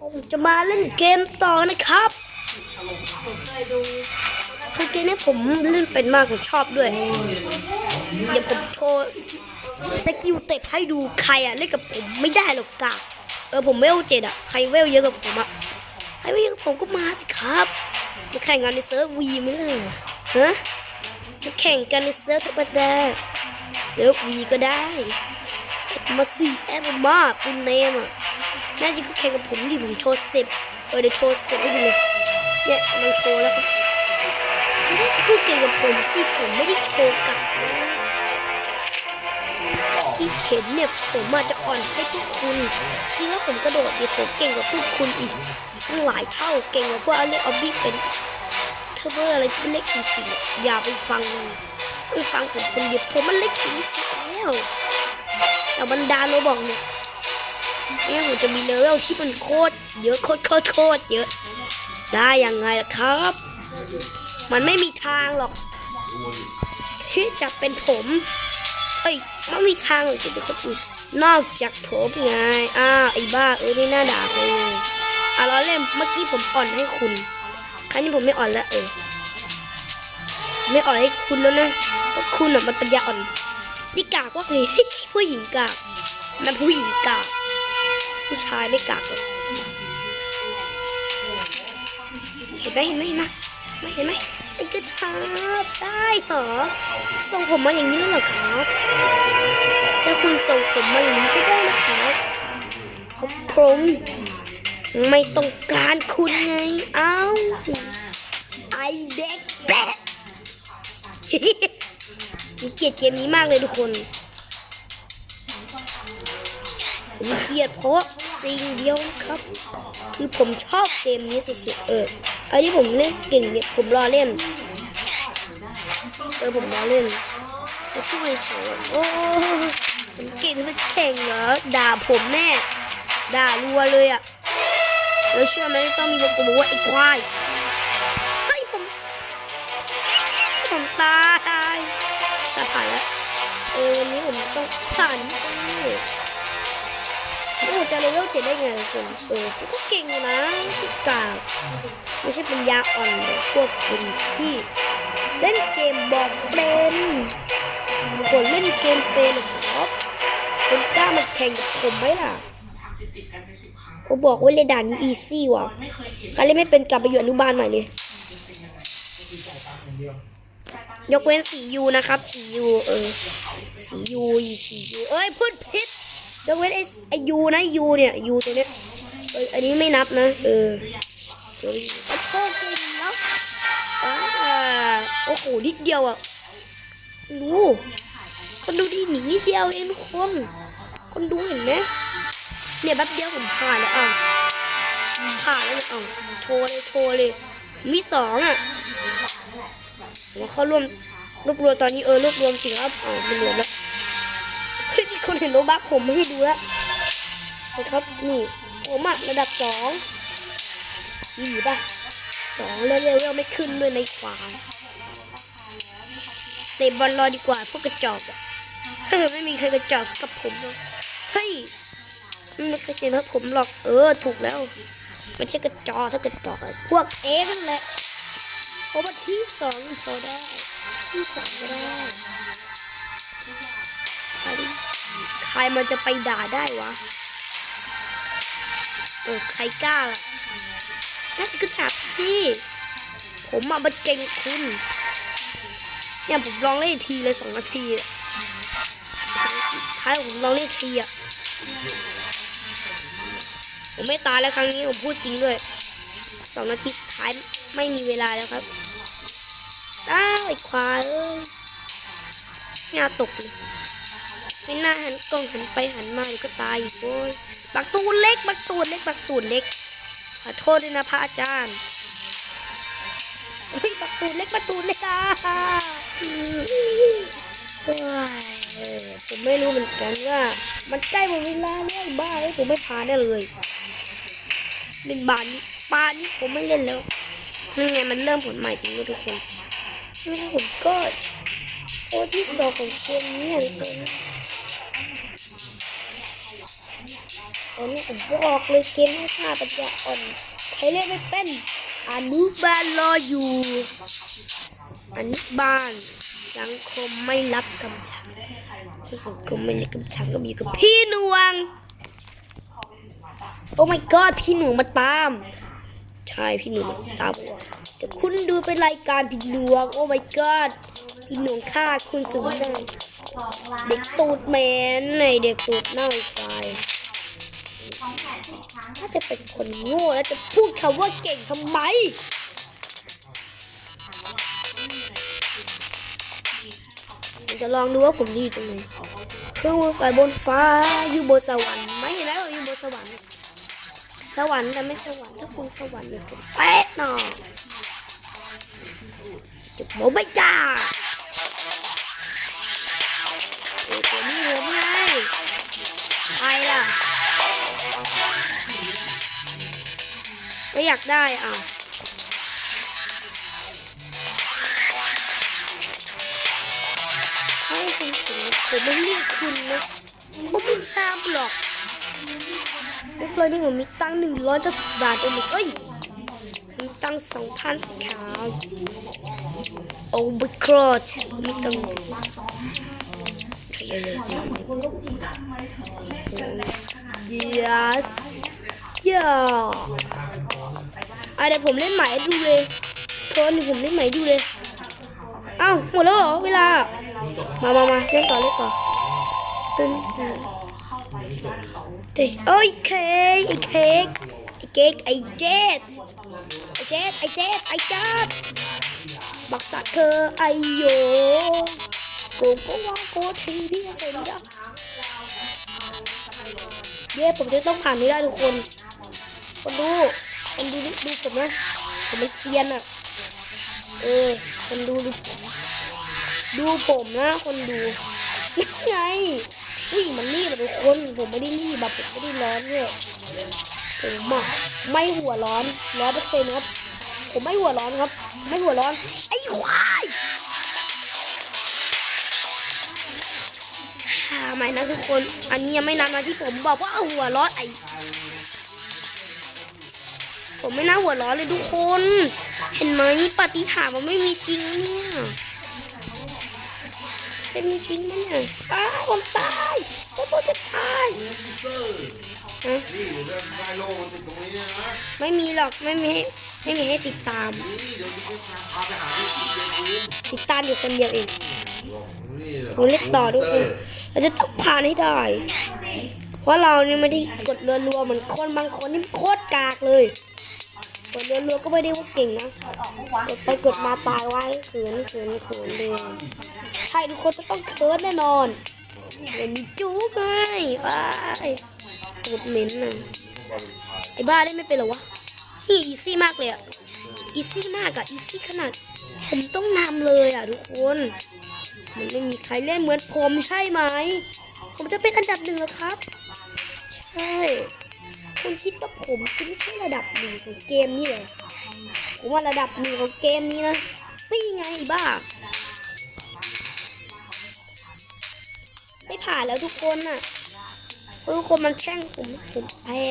ผมจะมาเล่นเกมต่อนะครับคือเกมนี้ผมเล่นเป็นมากผมชอบด้วย เดี๋ยวผมโชว์สกิลเตะให้ดูใครอะเล่นกับผมไม่ได้หรอกกาเออผมเวลเจ็ดอะใครเวลเยอะกับผมอะใครเวลเยอะกับผมก็มาสิครับมาแข่งกันในเซิร์ฟวีไหมล่ะฮะมาแข่งกันในเซิร์ฟธรรมดาเซิร์ฟวีก็ได้มาสี่แอปมาปุนเนมอะ น่าจะก็แข่งกับผมดิผมโชว์สเต็ปเออเดี๋ยวโชว์สเต็ปให้ดูเลยเนี่ยมันโชว์แล้วครับเขาได้จะพูดเก่งกับผมสิผมไม่ได้โชว์กลับที่เห็นเนี่ยผมอาจจะอ่อนให้พวกคุณ จริงแล้วผมกระโดดดีผมเก่งกว่าพวกคุณอีกตั้งหลายเท่าเก่งกว่าพวกอเล็กออบบี้เป็นเทอร์เบอร์อะไรที่เล็กจริงๆอะอย่าไปฟังไปฟังผมคนเดียวผมมันเล็กจริงที่สุดแล้วแต่บรรดาโรบอกเนี่ย เนี่ยผมจะมีเลเวลที่มันโคตรเยอะโคตรโคตรโคตรเยอะ ได้ยังไงล่ะครับ มันไม่มีทางหรอก ที่จะเป็นผม เอ้ยไม่มีทางหรอจะเป็นคนอื่นนอกจากผมไงอ้าวไอ้บ้าเอ้ยไม่น่าด่าเขาเลยอะล้อเล่นเมื่อกี้ผมอ่อนให้คุณ ครั้งนี้ผมไม่อ่อนแล้วเออไม่อ่อนให้คุณแล้วนะเพราะคุณอะมันปัญญาอ่อนนี่กากว่าเลยผู้หญิงกากมันผู้หญิงกาก ผู้ชายไม่กากหรอกเห็นไหมเห็นไหมเห็นไหมไม่เห็นไหมไอ้กระทาบได้เหรอส่งผมมาอย่างนี้แล้วเหรอครับแต่คุณส่งผมมาอย่างนี้ก็ได้นะครับผมไม่ต้องการคุณไง เอ้า ไอเด็กแปะผมเกลียดเกมนี้มากเลยทุกคนผมเกลียดเพราะ สิ่งเดียวครับ คือผมชอบเกมนี้สุดๆเออไอ้ที่ผมเล่นเก่งเนี่ยผมรอเล่นเออผมรอเล่นแล้วพูดเฉยโอ้ผมเก่งมันแข่งเหรอด่าผมแน่ด่ารัวเลยอะแล้วเชื่อไหมต้องมีบางคนบอกว่าไอ้ควายเฮ้ยผมผมตายจะผ่านแล้วเออวันนี้ผมต้องผ่านไม่ได้ แล้วผมจะเลเวลเจ็ดได้ไงคุณเออผมก็เก่งนะที่กาไม่ใช่ปัญญาอ่อนแบบพวกคุณที่เล่นเกมบอกเป็นคนเล่นเกมเป็นนะครับคุณกล้ามาแข่งกับผมไหมล่ะผมบอกว่าเลด่านนี้อีซี่ว่ะใครเล่นไม่เป็นกลับไปอยู่อนุบาลใหม่เลยยกเว้นสียูนะครับสียูเออสียูสียูเอ้ยพูดผิด ยกเว้นไอ้ไอยูนะยูเนี่ยยูตัวเนี้ยเอออันนี้ไม่นับนะ เออโชคดีแล้วอ่าโอ้โหนิดเดียวอะดูคนดูดีหนีนิดเดียวเองทุกคนคนดูเห็นไหมเนี่ยแป๊บเดียวผมผ่านแล้วอะผ่านแล้วเนี่ยอะโชว์เลยโชว์เลยมีสองอะแล้วเขารวมรวบรวมตอนนี้เออรวบรวมสิครับอ๋อมันรวมแล้ว เห็นโลบักผมไม่ให้ดูแล้วนะครับนี่ผมอะระดับสองนี่ป่ะสองเลเวลไม่ขึ้นด้วยในขวาเตะบอลรอดีกว่าพวกกระจอกอะถ้าเกิดไม่มีใครกระจอกกับผมหรอกเฮ้ยไม่เคยเจอผมหรอกเออถูกแล้วไม่ใช่กระจอกถ้ากระจอกพวกเองนั่นแหละเพราะว่าที่สองพอได้ที่สองก็ได้ ครมันจะไปด่าได้วะ เออ ใครกล้าล่ะน่าจะกระดับสิ ผมมาบัดเก่งคุณ เนี่ยผมลองเล่นทีเลยสองนาทีสองนาทีสุดท้ายผมลองเล่นทีอะ ผมไม่ตายแล้วครั้งนี้ผมพูดจริงด้วยสองนาทีสุดท้ายไม่มีเวลาแล้วครับอ้าวไอ้ควายเอ้ยหน้าตกเลย ไม่น่าหันกล้องหันไปหันมาเดี๋ยวก็ตายอีกโว้ยบักตูนเล็กบักตูนเล็กบักตูนเล็ก ขอโทษด้วยนะพระอาจารย์เฮ้ยบักตูนเล็กบักตูนเล็กอะผมไม่รู้เหมือนกันว่า มันใกล้หมดเวลาแล้วไอ้บ้าเอ้ยผมไม่ผ่านแน่เลยเล่นบานนี้บานี้ผมไม่เล่นแล้วนี่ไงมันเริ่มผลใหม่จริงด้วยทุกคนไม่ใช่ผมก็โอ้ที่สองของเกมนี้ทุกคนต อนนี้ผมบอกเลยเกมให้ค่าปัญญาอ่อนใครเล่นไม่เป็นอนุบาลรออยู่อนุบาลสังคมไม่รับกำชับที่สังคมไม่รับกำชับก็มีกับพี่หนวง โอ้ my god พี่หนูมาตาม ใช่พี่หนูมาตามแต่คุณดูเป็นรายการพี่หนวง โอ้ my god พี่หนวงฆ่าคุณสูงได้เด็กตูดแมนไหนเด็กตูดน่าไอ้ควาย ถ้าจะเป็นคนโง่แล้วจะพูดคำว่าเก่งทำไม จะลองดูว่าผมดีตรงไหนเครื่องมือไฟบนฟ้าอยู่บนสวรรค์ไม่เห็นแล้วอยู่บนสวรรค์ สวรรค์แต่ไม่สวรรค์ถ้าคุณสวรรค์เนี่ยผมแป๊ะหน่อจะบอกไม่จ้าเอ้ย ไม่อยากได้อะให้คุณถึงผมไม่เรียกคุณนะผมไม่ทราบหรอกเรียบร้อยนี่ผมมีตังหนึ่งร้อยเก้าสิบบาทเองเอ้ยมีตังสองพันสิครับโอ้บุครอชมีตังค์ย yes ย่าอะเดี๋ยวผมเล่นใหม่ดูเลยเคนผมเล่นใหม่ดูเลยเอ้าหมดแล้วเหรอเวลา มามามาเล่นต่อเล่นต่อตึ้งตึ้งเอ้ยเอ้ยเค้กไอ้เค้กไอ้เค้กไอ้เจ็ดไอ้เจ็ดไอ้เจ็ดไอ้จัดบักสักเธอไอโยโกโกวาโกทีพี่เสร็จแล้ว เย้ผมจะต้องผ่านนี้ได้ทุกคนคนดูคนดูดูผมนะผมเป็นเซียนอะ เออคนดูดูผมดูผมนะคนดูนั่ไงอุ้ยมันรีบอะทุกคนผมไม่ได้รีบแบบผมไม่ได้ร้อนด้วยผมอะไม่หัวร้อนร้อยเปอร์เซ็นต์ครับ ผมไม่หัวร้อนครับ ไม่หัวร้อน ไอ้ควายาไหมนะทุกคน อันนี้ยังไม่นับนะที่ผมบอกว่าหัวร้อนไอผมไม่น่าหัวร้อนเลยทุกคน เห็นไหมปฏิหารมันไม่มีจริงเนี่ยจะมีจริงไหมเนี่ยอ้าวผมตายผมจะตายไม่มีหรอกไม่มีให้ไม่มีให้ติดตาม ติดตามอยู่คนเดียวเอง เรอผมเล่นต่อทุกคนเราจะต้องผ่านให้ได้ เพราะเราเนี่ยไม่ได้กดเรือรัวเหมือนคนบางคนนี่โคตรกากเลยกดเรือรัวก็ไม่ได้ว่าเก่งนะกดไปกดมาตายไว้เขินเขินเขินเลยใช่ทุกคนจะต้องเขินแน่นอนเดี๋ยวมีจู๊บไงว้ายกดเหม็นน่ะไอ้บ้าเล่นไม่เป็นเหรอวะนี่อีซี่มากเลยอะอีซี่มากอะอีซี่ขนาด ผมต้องนำเลยอะทุกคน มันไม่มีใครเล่นเหมือนผมใช่ไหม ผมจะเป็นอันดับหนึ่งแล้วครับ ใช่คุณคิดว่าผมจะไม่ใช่ระดับหนึ่งของเกมนี้เลยผมว่าระดับหนึ่งของเกมนี้นะนี่ไงไอ้บ้าไม่ผ่านแล้วทุกคนน่ะเพราะทุกคนมันแช่งผมผมแพ้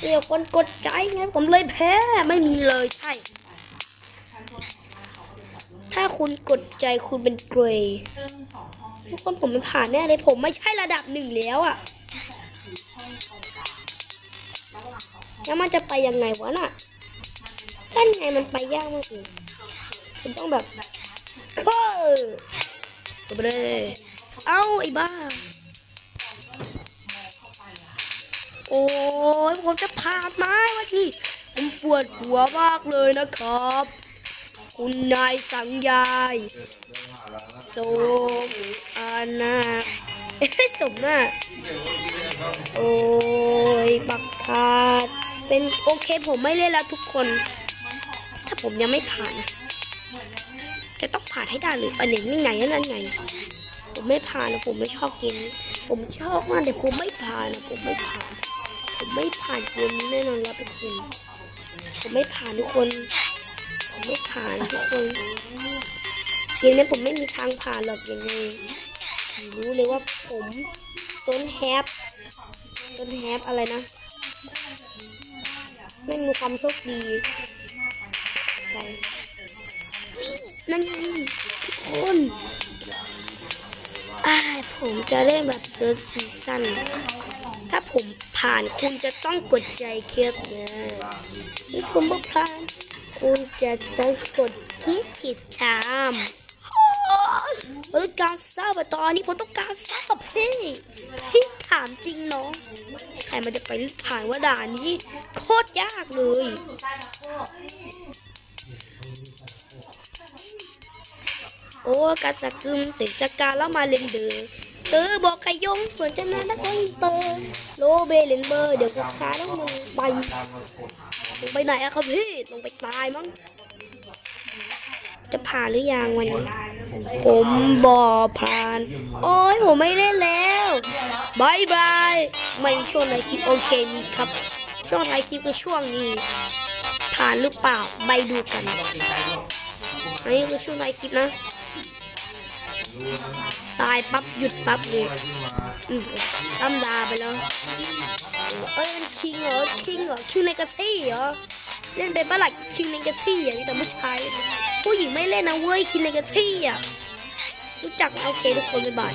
เดี๋ยวคนกดใจไงผมเลยแพ้ไม่มีเลยใช่ ถ้าคุณกดใจคุณเป็นเกรย์ทุกคนผมไม่ผ่านแน่เลย ผมไม่ใช่ระดับหนึ่งแล้วอะแล้วมันจะไปยังไงวะน่ะด้านไงมันไปยากมากเลยคุณต้องแบบเฮ้อไปเลยเอ้าไอ้บ้า โอ้ยผมจะผ่านไหมวันนี้ผมปวดหัวมากเลยนะครับ คุณนายสังยายสมอานาเอ๊ะสมน้าโอ้ยบักคาดเป็นโอเคผมไม่เล่นแล้วทุกคน ถ้าผมยังไม่ผ่าน จะต้องผ่านให้ได้หรืออันไหนนี่ไงนั้นไง ผมไม่ผ่านนะผมไม่ชอบเกมนี้ผมชอบมากแต่ผมไม่ผ่านนะผมไม่ผ่าน ผมไม่ผ่านเกมนี้แน่นอนร้อยเปอร์เซ็นต์ผมไม่ผ่านทุกคน ไม่ผ่านทุกคนเกมนี้ผมไม่มีทางผ่านหรอกยังไงรู้เลยว่าผมต้นแฮปต้นแฮปอะไรนะ ไม่มีความโชคดีไปนั่นไงทุกคนอ้าผมจะเล่นแบบเซิร์ชซีซั่นถ้าผมผ่านคุณจะต้องกดใจเคียบนะถ้าคุณไม่ผ่าน คุณจะต้องกดที่ขีดตามเออการทราบตอนนี้ผมต้องการทราบกับพี่พี่ถามจริงเนาะใครมันจะไปผ่านว่าด่านนี้โคตรยากเลยโอ้กาสกึมติดสกาแล้วมาเลนเดอร์เออบอกใครยงส่วนจะนั้นนักอินเตอร์โลเบเลนเบอร์ เดี๋ยวกูค้าต้องลงไป ลงไปไหนอะครับพี่ลงไปตายมั้งจะผ่านหรือยังวันนี้ ผมบอผ่าน โอ้ยผมไม่เล่นแล้วบายบายไม่มีช่วงไหนคลิปโอเคมีครับ ช่วงท้ายคลิปก็ช่วงนี้ ผ่านหรือเปล่าไปดูกันอันนี้คือช่วงท้ายคลิปนะ ตายปั๊บหยุดปั๊บเลยอืมตั้มดาไปแล้ว เอ้ยมันคิงเหรอคิงเหรอคิงในกาซี่เหรอเล่นเป็นปะหลักคิงในกาซี่อะมีแต่ผู้ชายผู้หญิงไม่เล่นนะเว้ยคิงในกาซี่อะรู้จักโอเคทุกคนบ๊ายบาย